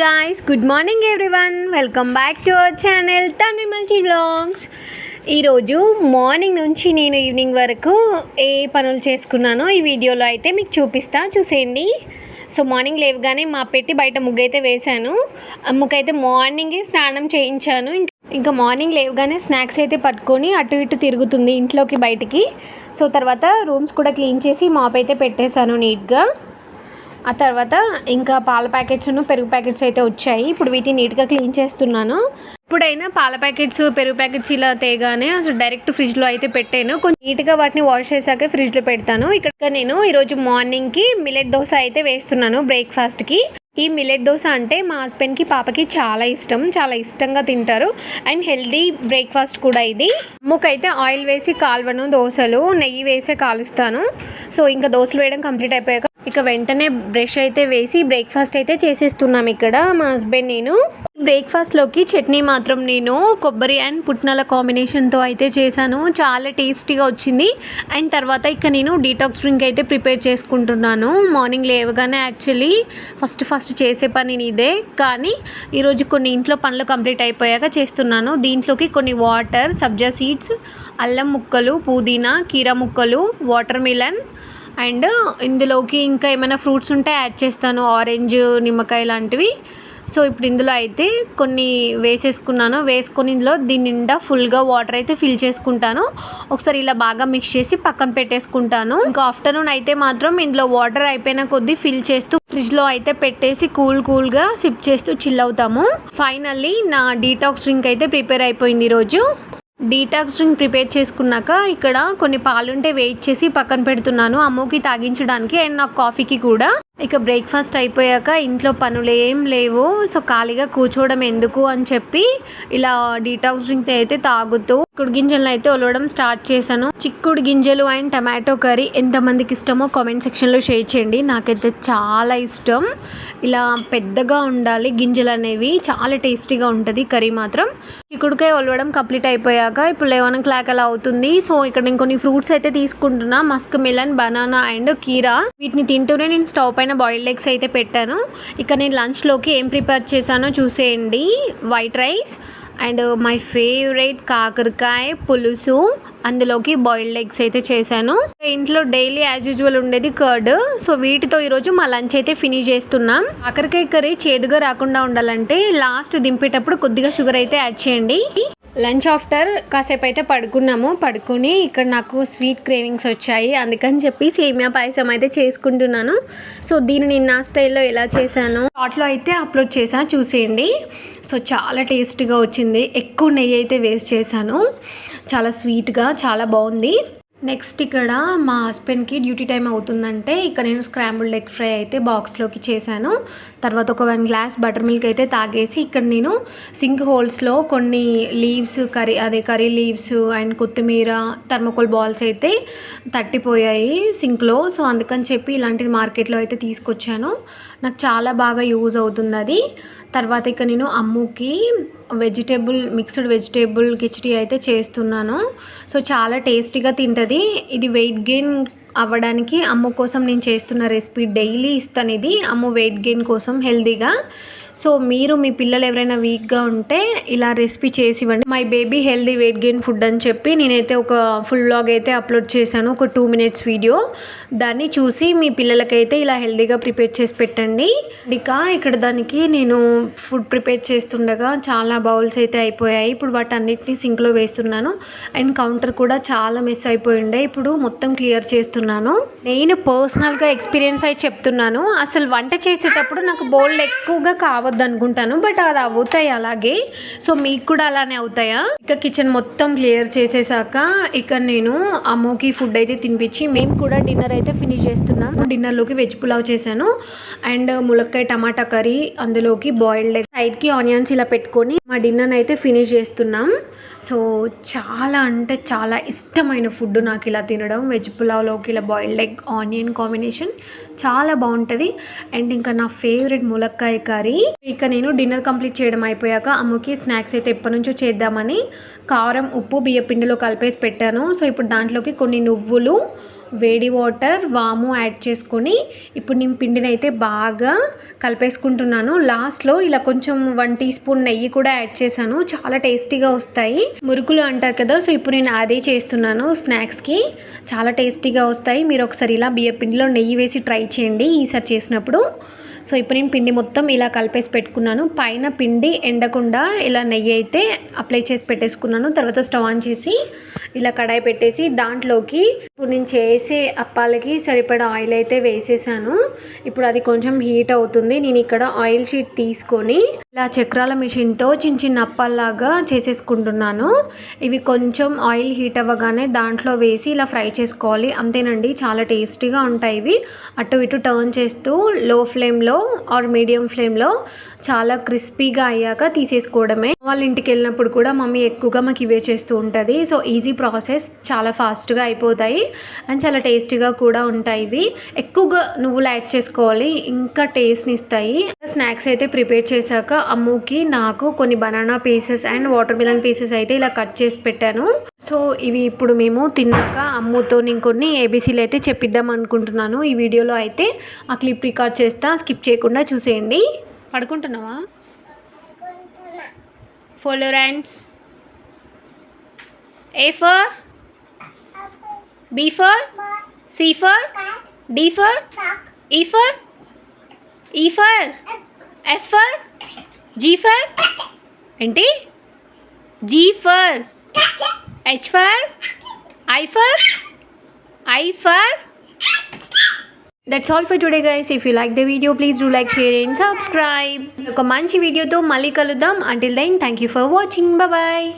Guys good morning everyone welcome back to our channel Tanvi multi vlogs ఈరోజు morning నుంచి నేను evening వరకు ఏ పనులు చేసుకున్నానో ఈ వీడియోలో అయితే మీకు చూపిస్తా. చూసేయండి. సో మార్నింగ్ లేవగానే మా పెట్టి బయట ముగ్గు అయితే వేశాను అమ్మకైతే మార్నింగే స్నానం చేయించాను. ఇంకా మార్నింగ్ లేవగానే స్నాక్స్ అయితే పట్టుకొని అటు ఇటు తిరుగుతుంది ఇంట్లోకి బయటికి. సో తర్వాత రూమ్స్ కూడా క్లీన్ చేసి మాప్ అయితే పెట్టేశాను నీట్గా ఆ తర్వాత ఇంకా పాల ప్యాకెట్స్ను పెరుగు ప్యాకెట్స్ అయితే వచ్చాయి. ఇప్పుడు వీటిని నీట్గా క్లీన్ చేస్తున్నాను. ఇప్పుడైనా పాల ప్యాకెట్స్ పెరుగు ప్యాకెట్స్ ఇలా తేగానే అసలు డైరెక్ట్ ఫ్రిడ్జ్లో అయితే పెట్టాను. కొంచెం నీట్గా వాటిని వాష్ చేశాక ఫ్రిడ్జ్లో పెడతాను. ఇక్కడ నేను ఈరోజు మార్నింగ్కి మిలెట్ దోశ అయితే వేస్తున్నాను బ్రేక్ఫాస్ట్కి. ఈ మిలెట్ దోశ అంటే మా హస్బెండ్కి పాపకి చాలా ఇష్టం. చాలా ఇష్టంగా తింటారు. అండ్ హెల్దీ బ్రేక్ఫాస్ట్ కూడా ఇది. అమ్ముకైతే ఆయిల్ వేసి కాల్వను దోశలు నెయ్యి వేసే కాలుస్తాను. సో ఇంకా దోశలు వేయడం కంప్లీట్ అయిపోయాక ఇక వెంటనే బ్రష్ అయితే వేసి బ్రేక్ఫాస్ట్ అయితే చేసేస్తున్నాం ఇక్కడ మా హస్బెండ్ నేను. బ్రేక్ఫాస్ట్లోకి చట్నీ మాత్రం నేను కొబ్బరి అండ్ పుట్నాల కాంబినేషన్తో అయితే చేశాను. చాలా టేస్టీగా వచ్చింది. అండ్ తర్వాత ఇక నేను డీటాక్స్ డ్రింక్ అయితే ప్రిపేర్ చేసుకుంటున్నాను. మార్నింగ్ లేవగానే యాక్చువల్లీ ఫస్ట్ ఫస్ట్ చేసే పని ఇదే. కానీ ఈరోజు కొన్ని ఇంట్లో పనులు కంప్లీట్ అయిపోయాక చేస్తున్నాను. దీంట్లోకి కొన్ని వాటర్ సబ్జా సీడ్స్ అల్లం ముక్కలు పుదీనా కీర ముక్కలు వాటర్ మిలన్ అండ్ ఇందులోకి ఇంకా ఏమైనా ఫ్రూట్స్ ఉంటే యాడ్ చేస్తాను. ఆరెంజ్ నిమ్మకాయ లాంటివి. సో ఇప్పుడు ఇందులో అయితే కొన్ని వేసేసుకున్నాను. వేసుకొని ఇందులో దీని నిండా ఫుల్గా వాటర్ అయితే ఫిల్ చేసుకుంటాను. ఒకసారి ఇలా బాగా మిక్స్ చేసి పక్కన పెట్టేసుకుంటాను. ఇంకా ఆఫ్టర్నూన్ అయితే మాత్రం ఇందులో వాటర్ అయిపోయిన కొద్దీ ఫిల్ చేస్తూ ఫ్రిడ్జ్లో అయితే పెట్టేసి కూల్ కూల్గా సిప్ చేస్తూ చిల్ అవుతాము. ఫైనల్లీ నా డీటాక్స్ డ్రింక్ అయితే ప్రిపేర్ అయిపోయింది ఈరోజు. డీటాక్స్ డ్రింక్ ప్రిపేర్ చేసుకున్నాక ఇక్కడ కొన్ని పాలుంటే వెయిట్ చేసి పక్కన పెడుతున్నాను. అమ్మకి తాగించడానికి అండ్ నా కాఫీకి కూడా. ఇక బ్రేక్ఫాస్ట్ అయిపోయాక ఇంట్లో పనులు ఏం లేవు. సో ఖాళీగా కూర్చోవడం ఎందుకు అని చెప్పి ఇలా డీటాక్స్ డ్రింక్ అయితే తాగుతూ చిక్కుడు గింజలను అయితే ఒలవడం స్టార్ట్ చేశాను. చిక్కుడు గింజలు అండ్ టమాటో కర్రీ ఎంతమందికి ఇష్టమో కామెంట్ సెక్షన్లో షేర్ చేయండి. నాకైతే చాలా ఇష్టం. ఇలా పెద్దగా ఉండాలి గింజలు అనేవి. చాలా టేస్టీగా ఉంటుంది కర్రీ మాత్రం. చిక్కుడుకాయ ఒలవడం కంప్లీట్ అయిపోయాక ఇప్పుడు లెవెన్ ఓ క్లాక్ అలా అవుతుంది. సో ఇక్కడ నేను కొన్ని ఫ్రూట్స్ అయితే తీసుకుంటున్నా. మస్క్ మిలన్ బనానా అండ్ కీరా. వీటిని తింటూనే నేను స్టవ్ పైన బాయిల్డ్ ఎగ్స్ అయితే పెట్టాను. ఇక నేను లంచ్లోకి ఏం ప్రిపేర్ చేశానో చూసేయండి. White rice and my favourite కాకరకాయ పులుసు. అందులోకి బాయిల్డ్ ఎగ్స్ అయితే చేశాను. ఇంట్లో డైలీ యాజ్ యూజువల్ ఉండేది కర్డ్ సో వీటితో ఈరోజు మా లంచ్ అయితే ఫినిష్ చేస్తున్నాం. కాకరకాయ కర్రీ చేదుగా రాకుండా ఉండాలంటే లాస్ట్ దింపేటప్పుడు కొద్దిగా షుగర్ అయితే యాడ్ చేయండి. లంచ్ ఆఫ్టర్ కాసేపు అయితే పడుకున్నాము. పడుకొని ఇక్కడ నాకు స్వీట్ క్రేవింగ్స్ వచ్చాయి. అందుకని చెప్పి సేమియా పాయసం అయితే చేసుకుంటున్నాను. సో దీన్ని నేను నా స్టైల్లో ఎలా చేశాను షార్ట్లో అయితే అప్లోడ్ చేశాను చూసేయండి. సో చాలా టేస్ట్గా వచ్చింది. ఎక్కువ నెయ్యి అయితే వేస్ట్ చేశాను. చాలా స్వీట్గా చాలా బాగుంది. నెక్స్ట్ ఇక్కడ మా హస్బెండ్కి డ్యూటీ టైం అవుతుందంటే ఇక్కడ నేను స్క్రాంబుల్డ్ ఎగ్ ఫ్రై అయితే బాక్స్లోకి చేశాను. తర్వాత ఒక వన్ గ్లాస్ బటర్ మిల్క్ అయితే తాగేసి ఇక్కడ నేను సింక్ హోల్స్లో కొన్ని లీవ్స్ కర్రీ అదే కర్రీ లీవ్స్ అండ్ కొత్తిమీర థర్మకోల్ బాల్స్ అయితే తట్టిపోయాయి సింక్లో సో అందుకని చెప్పి ఇలాంటిది మార్కెట్లో అయితే తీసుకొచ్చాను. నాకు చాలా బాగా యూజ్ అవుతుంది అది. తర్వాత ఇక నేను అమ్ముకి వెజిటేబుల్ మిక్స్డ్ వెజిటేబుల్ కిచడీ అయితే చేస్తున్నాను. సో చాలా టేస్టీగా తింటుంది. ఇది వెయిట్ గెయిన్ అవ్వడానికి అమ్ము కోసం నేను చేస్తున్న రెసిపీ డైలీ ఇస్తాను ఇది. అమ్ము వెయిట్ గెయిన్ కోసం హెల్తీగా సో మీరు మీ పిల్లలు ఎవరైనా వీక్గా ఉంటే ఇలా రెసిపీ చేసి ఇవ్వండి. My baby healthy weight gain food అని చెప్పి నేనైతే ఒక ఫుల్ వ్లాగ్ అయితే అప్లోడ్ చేశాను. ఒక టూ మినిట్స్ వీడియో దాన్ని చూసి మీ పిల్లలకైతే ఇలా హెల్దీగా ప్రిపేర్ చేసి పెట్టండి. ఇక ఇక్కడ దానికి నేను ఫుడ్ ప్రిపేర్ చేస్తుండగా చాలా బౌల్స్ అయితే అయిపోయాయి. ఇప్పుడు వాటన్నిటిని సింక్లో వేస్తున్నాను. అండ్ కౌంటర్ కూడా చాలా మిస్ అయిపోయిండే. ఇప్పుడు మొత్తం క్లియర్ చేస్తున్నాను. నేను పర్సనల్గా ఎక్స్పీరియన్స్ అయి చెప్తున్నాను. అసలు వంట చేసేటప్పుడు నాకు బౌల్ ఎక్కువగా రావద్దు అనుకుంటాను బట్ అది అవుతాయి అలాగే. సో మీకు కూడా అలానే అవుతాయా? ఇక కిచెన్ మొత్తం క్లియర్ చేసేసాక ఇక నేను అమ్మోకి ఫుడ్ అయితే తినిపించి మేము కూడా డిన్నర్ అయితే ఫినిష్ చేస్తున్నాం. డిన్నర్లోకి వెజ్ పులావ్ చేశాను. అండ్ ములక్కాయ టమాటా కర్రీ అందులోకి బాయిల్డ్ ఎగ్ సైడ్కి ఆనియన్స్ ఇలా పెట్టుకొని మా డిన్నర్ అయితే ఫినిష్ చేస్తున్నాం. సో చాలా అంటే చాలా ఇష్టమైన ఫుడ్ నాకు ఇలా తినడం. వెజ్ పులావ్లోకి ఇలా బాయిల్డ్ ఎగ్ ఆనియన్ కాంబినేషన్ చాలా బాగుంటుంది. అండ్ ఇంకా నా ఫేవరెట్ ములక్కాయ కర్రీ. ఇక నేను డిన్నర్ కంప్లీట్ చేయడం అయిపోయాక అమ్మకి స్నాక్స్ అయితే ఎప్పటి నుంచో చేద్దామని కారం ఉప్పు బియ్య పిండిలో కలిపేసి పెట్టాను. సో ఇప్పుడు దాంట్లోకి కొన్ని నువ్వులు వేడి వాటర్ వాము యాడ్ చేసుకొని ఇప్పుడు నేను పిండిని అయితే బాగా కలిపేసుకుంటున్నాను. లాస్ట్లో ఇలా కొంచెం వన్ టీ స్పూన్ నెయ్యి కూడా యాడ్ చేశాను. చాలా టేస్టీగా వస్తాయి. మురుకులు అంటారు కదా సో ఇప్పుడు నేను అదే చేస్తున్నాను స్నాక్స్కి. చాలా టేస్టీగా వస్తాయి. మీరు ఒకసారి ఇలా బియ్య పిండిలో నెయ్యి వేసి ట్రై చేయండి ఈసారి చేసినప్పుడు. సో ఇప్పుడు నేను పిండి మొత్తం ఇలా కలిపేసి పెట్టుకున్నాను. పైన పిండి ఎండకుండా ఇలా నెయ్యి అయితే అప్లై చేసి పెట్టేసుకున్నాను. తర్వాత స్టవ్ ఆన్ చేసి ఇలా కడాయి పెట్టేసి దాంట్లోకి ఇప్పుడు నేను చేసే అప్పాలకి సరిపడా ఆయిల్ అయితే వేసేసాను. ఇప్పుడు అది కొంచెం హీట్ అవుతుంది. నేను ఇక్కడ ఆయిల్ షీట్ తీసుకొని ఇలా చక్రాల మిషన్తో చిన్న చిన్న అప్పాల్లాగా చేసేసుకుంటున్నాను. ఇవి కొంచెం ఆయిల్ హీట్ అవ్వగానే దాంట్లో వేసి ఇలా ఫ్రై చేసుకోవాలి. అంతేనండి చాలా టేస్టీగా ఉంటాయి ఇవి. అటు ఇటు టర్న్ చేస్తూ లో ఫ్లేమ్లో ఆర్ మీడియం ఫ్లేమ్లో చాలా క్రిస్పీగా అయ్యాక తీసేసుకోవడమే. వాళ్ళ ఇంటికి వెళ్ళినప్పుడు కూడా మమ్మీ ఎక్కువగా మాకు ఇవే చేస్తూ ఉంటుంది. సో ఈజీ ప్రాసెస్ చాలా ఫాస్ట్గా అయిపోతాయి. అండ్ చాలా టేస్టీగా కూడా ఉంటాయి ఇవి. ఎక్కువగా నువ్వులు యాడ్ చేసుకోవాలి. ఇంకా టేస్ట్ని ఇస్తాయి. స్నాక్స్ అయితే ప్రిపేర్ చేశాక అమ్ముకి నాకు కొన్ని banana pieces and watermelon pieces అయితే ఇలా కట్ చేసి పెట్టాను. సో ఇవి ఇప్పుడు మేము తిన్నాక అమ్ముతో నేను కొన్ని ఏబీసీలు అయితే చెప్పిద్దాం అనుకుంటున్నాను. ఈ వీడియోలో అయితే ఆ క్లిప్ రికార్డ్ చేస్తా. స్కిప్ చేయకుండా చూసేయండి. పడుకుంటున్నావా? ఫోలోరాన్స్ A for? B for? C for? D for? E for? E for F for G for ఏంటి? G for H for I for I for that's all for today guys if you like the video please do like share and subscribe ఒక మంచి వీడియోతో మళ్ళీ కలుద్దాం. Until then thank you for watching bye